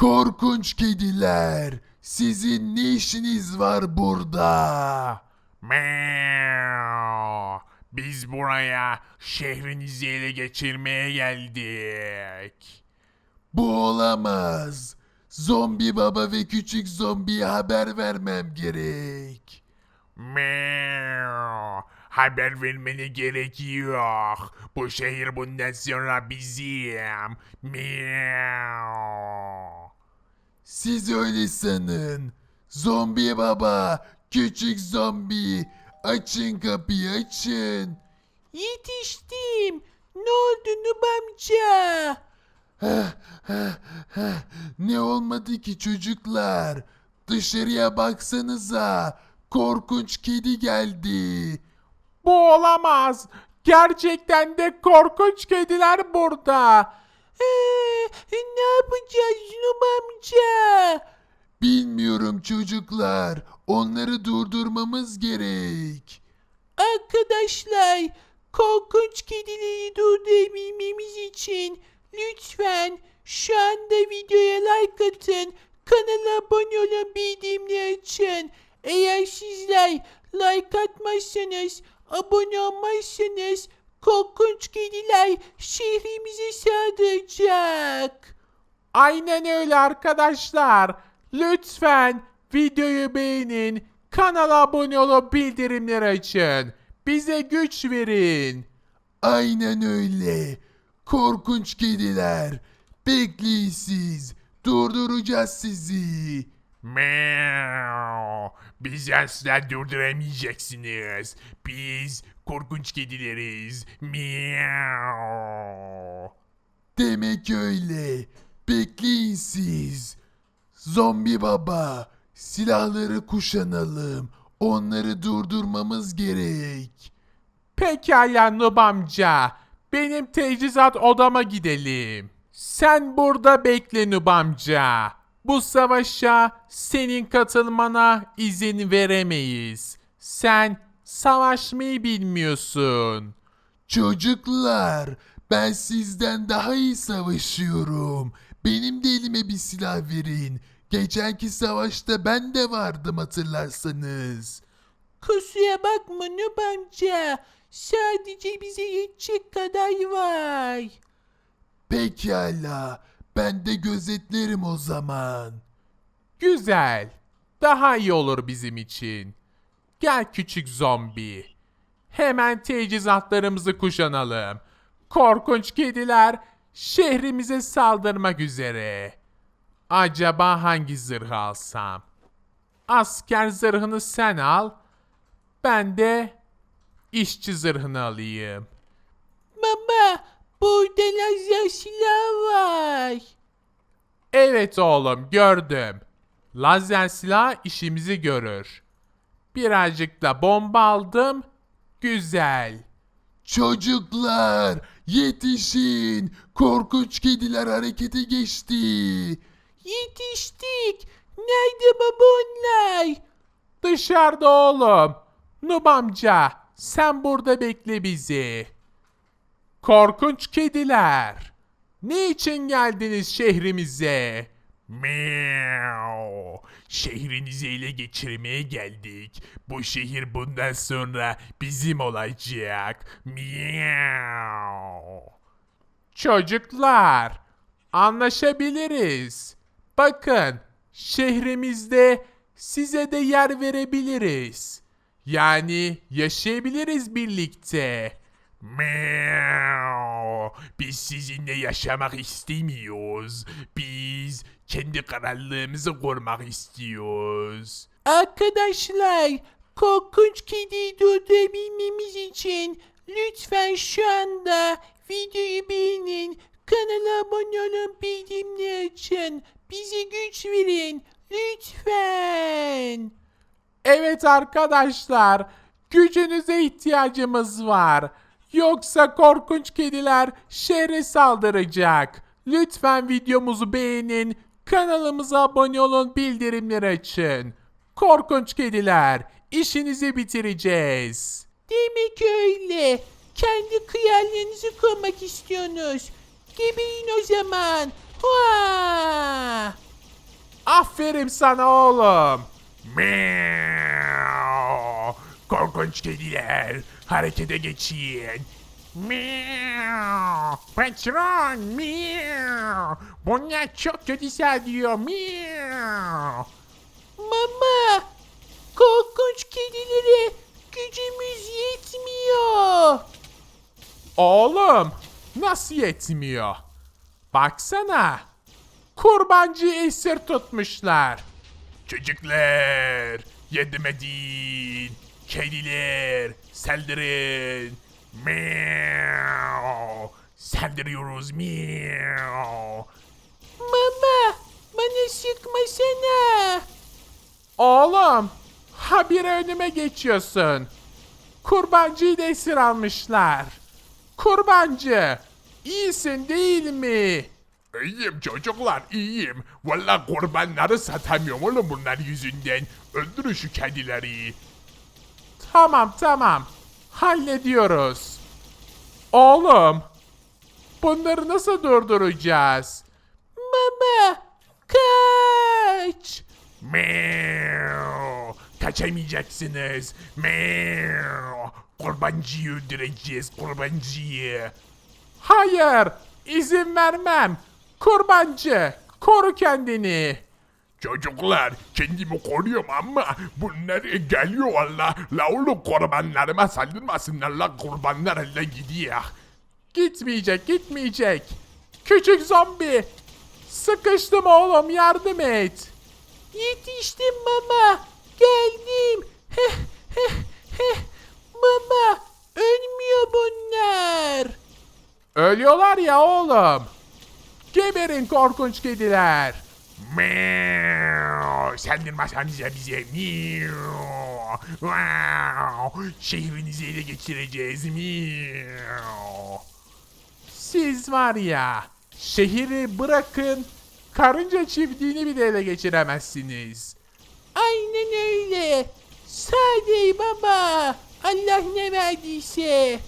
Korkunç kediler. Sizin ne işiniz var burada? Meow. Biz buraya şehrinizi ele geçirmeye geldik. Bu olamaz. Zombi baba ve küçük zombiye haber vermem gerek. Meow. Haber vermene gerek yok. Bu şehir bundan sonra bizim. Meow. Siz öyle sanın. Zombi baba, küçük zombi, açın kapıyı açın. Yetiştim. Ne oldu Nub amca? Ne olmadı ki çocuklar? Dışarıya baksanıza. Korkunç kedi geldi. Bu olamaz. Gerçekten de korkunç kediler burada. Ee, ne yapacağız Nub amca? Bilmiyorum çocuklar. Onları durdurmamız gerek. Arkadaşlar korkunç kedileri durdurabilmemiz için lütfen şu anda videoya like atın. Kanala abone olun bildirimleri açın. Eğer sizler like atmazsanız abone olmazsanız korkunç kediler şehrimize saldıracak. Aynen öyle arkadaşlar. Lütfen videoyu beğenin, kanala abone olup bildirimleri açın. Bize güç verin. Aynen öyle. Korkunç kediler. Bekleyin siz. Durduracağız sizi. Meow. Bizi asla durduramayacaksınız. Biz korkunç kedileriz. Meow. Demek öyle. Bekleyin siz. Zombi baba, silahları kuşanalım. Onları durdurmamız gerek. Pekala Nub amca. Benim tecizat odama gidelim. Sen burada bekle Nub amca. Bu savaşa senin katılmana izin veremeyiz. Sen savaşmayı bilmiyorsun. Çocuklar, ben sizden daha iyi savaşıyorum. Benim de elime bir silah verin. Geçenki savaşta ben de vardım hatırlarsanız. Kusura bakma Nub amca. Sadece bize yetecek kadar var. Pekala, ben de gözetlerim o zaman. Güzel. Daha iyi olur bizim için. Gel küçük zombi. Hemen tecizatlarımızı kuşanalım. Korkunç kediler şehrimize saldırmak üzere. Acaba hangi zırhı alsam? Asker zırhını sen al. Ben de işçi zırhını alayım. Burada lazer silah var. Evet oğlum gördüm. Lazer silah işimizi görür. Birazcık da bomba aldım. Güzel. Çocuklar, yetişin. Korkunç kediler harekete geçti. Yetiştik. Nerede baba onlar? Dışarıda oğlum. Nub amca sen burada bekle bizi. Korkunç kediler. Ne için geldiniz şehrimize? Meow. Şehrinizi ele geçirmeye geldik. Bu şehir bundan sonra bizim olacak. Meow. Çocuklar, anlaşabiliriz. Bakın, şehrimizde size de yer verebiliriz. Yani yaşayabiliriz birlikte. Meow. Biz sizinle yaşamak istemiyoruz. Biz kendi kararlılığımızı korumak istiyoruz. Arkadaşlar korkunç kediyi durdurabilmemiz için lütfen şu anda videoyu beğenin. Kanala abone olun bildirimleri açın. Bize güç verin. Lütfen. Evet arkadaşlar, gücünüze ihtiyacımız var. Yoksa korkunç kediler şehre saldıracak. Lütfen videomuzu beğenin, kanalımıza abone olun, bildirimleri açın. Korkunç kediler, işinizi bitireceğiz. Demek öyle. Kendi kıyarlarınızı kurmak istiyorsunuz. Geberin o zaman. Hua! Aferin sana oğlum. Meow. Korkunç kediler. Harekete geçin. Meow. Patron. Meow. Bunlar çok kötü saldırıyor. Meow. Mama, korkunç kedilere gücümüz yetmiyor. Oğlum nasıl yetmiyor? Baksana. Kurbancı esir tutmuşlar. Çocuklar yardım edin. Kediler saldırın. Meow. Saldırıyoruz. Meow. Mama, bana sıkmasana. Oğlum habire önüme geçiyorsun. Kurbancıyı da esir almışlar. Kurbancı iyisin değil mi? İyiyim çocuklar iyiyim. Valla kurbanları satamıyorum oğlum bunlar yüzünden. Öldürün şu kedileri. Tamam tamam. Hallediyoruz. Oğlum bunları nasıl durduracağız? Mama, kaç. Meow. Kaçamayacaksınız. Meow. Kurbancıyı öldüreceğiz kurbancıyı. Hayır. izin vermem. Kurbancı. Koru kendini. Çocuklar kendimi koruyorum ama bunlar geliyor valla. La oğlum kurbanlarıma saldırmasınlar la kurbanlar elle gidiyor. Gitmeyecek gitmeyecek. Küçük zombi. Sıkıştım oğlum yardım et. Yetiştim mama. Geldim. Heh, heh, heh. Mama, ölmüyor bunlar. Ölüyorlar ya oğlum. Geberin korkunç kediler. Meow. Saldırmasanıza bize. Meow. Şehrinizi ele geçireceğiz. Siz var ya, şehri bırakın, karınca çiftliğini bile ele geçiremezsiniz. Aynen öyle. Sadece baba. Allah ne verdiyse.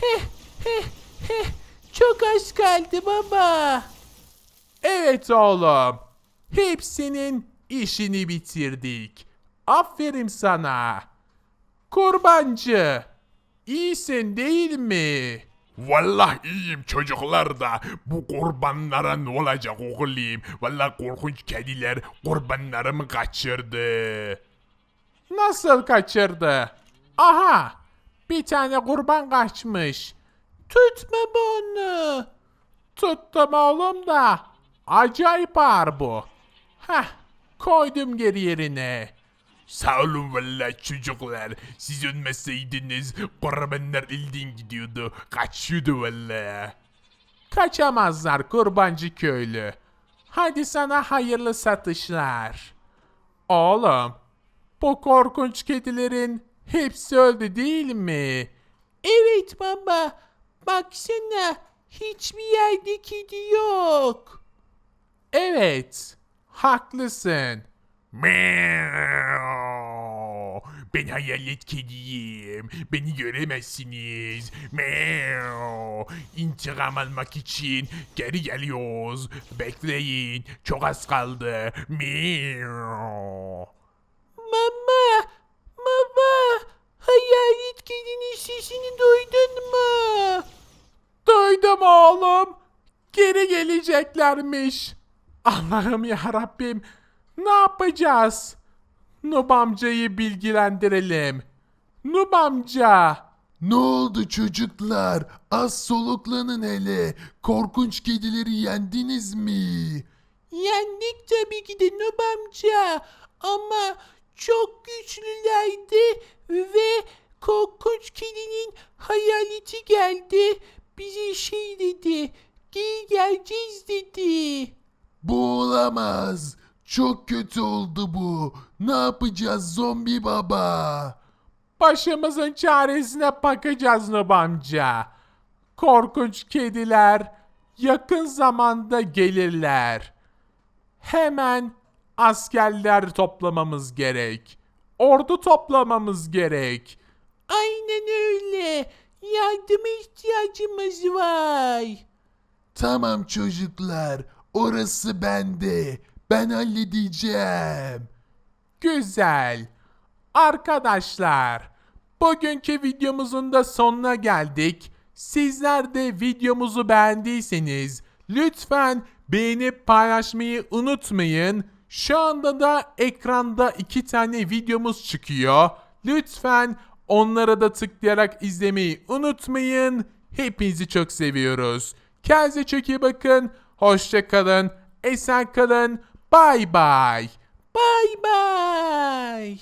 Heh, heh, heh. Çok az kaldı baba. Evet oğlum. Hepsinin işini bitirdik. Aferin sana. Kurbancı. iyisin değil mi? Vallahi iyiyim çocuklar da bu kurbanlara ne olacak oğlum? Vallahi korkunç kediler kurbanlarımı kaçırdı. Nasıl kaçırdı? Aha! Bir tane kurban kaçmış. Tutma bunu. Tuttum oğlum da. Acayip ağır bu. Heh, koydum geri yerine. Sağ olun valla çocuklar. Siz ölmeseydiniz kurbanlar elden gidiyordu. Kaçıyordu valla. Kaçamazlar kurbancı köylü. Hadi sana hayırlı satışlar. Oğlum, bu korkunç kedilerin hepsi öldü değil mi? Evet baba. Baksana. Hiçbir yerde kedi yok. Evet, haklısın. Ben hayalet kediyim. Beni göremezsiniz. Meow. İntikam almak için geri geliyoruz. Bekleyin. Çok az kaldı. Meow. Mama. Baba. Hayalet kedinin sesini duydun mu? Duydum oğlum. Geri geleceklermiş. Allah'ım ya Rabbim. Ne yapacağız? Nub amcayı bilgilendirelim. Nub amca. Ne oldu çocuklar? Az soluklanın hele. Korkunç kedileri yendiniz mi? Yendik tabii ki de Nub amca. Ama çok güçlülerdi ve korkunç kedinin hayaleti geldi. Bize şey dedi. Geri geleceğiz dedi. Bu olamaz. Çok kötü oldu bu. Ne yapacağız zombi baba? Başımızın çaresine bakacağız Nub amca. Korkunç kediler yakın zamanda gelirler. Hemen askerler toplamamız gerek. Ordu toplamamız gerek. Aynen öyle. Yardıma ihtiyacımız var. Tamam çocuklar. Orası bende. Ben halledeceğim. Güzel. Arkadaşlar, bugünkü videomuzun da sonuna geldik. Sizler de videomuzu beğendiyseniz lütfen beğenip paylaşmayı unutmayın. Şu anda da ekranda iki tane videomuz çıkıyor. Lütfen onlara da tıklayarak izlemeyi unutmayın. Hepinizi çok seviyoruz. Kendinize çok iyi bakın. Hoşça kalın. Esen kalın. Bye bye. Bay bay.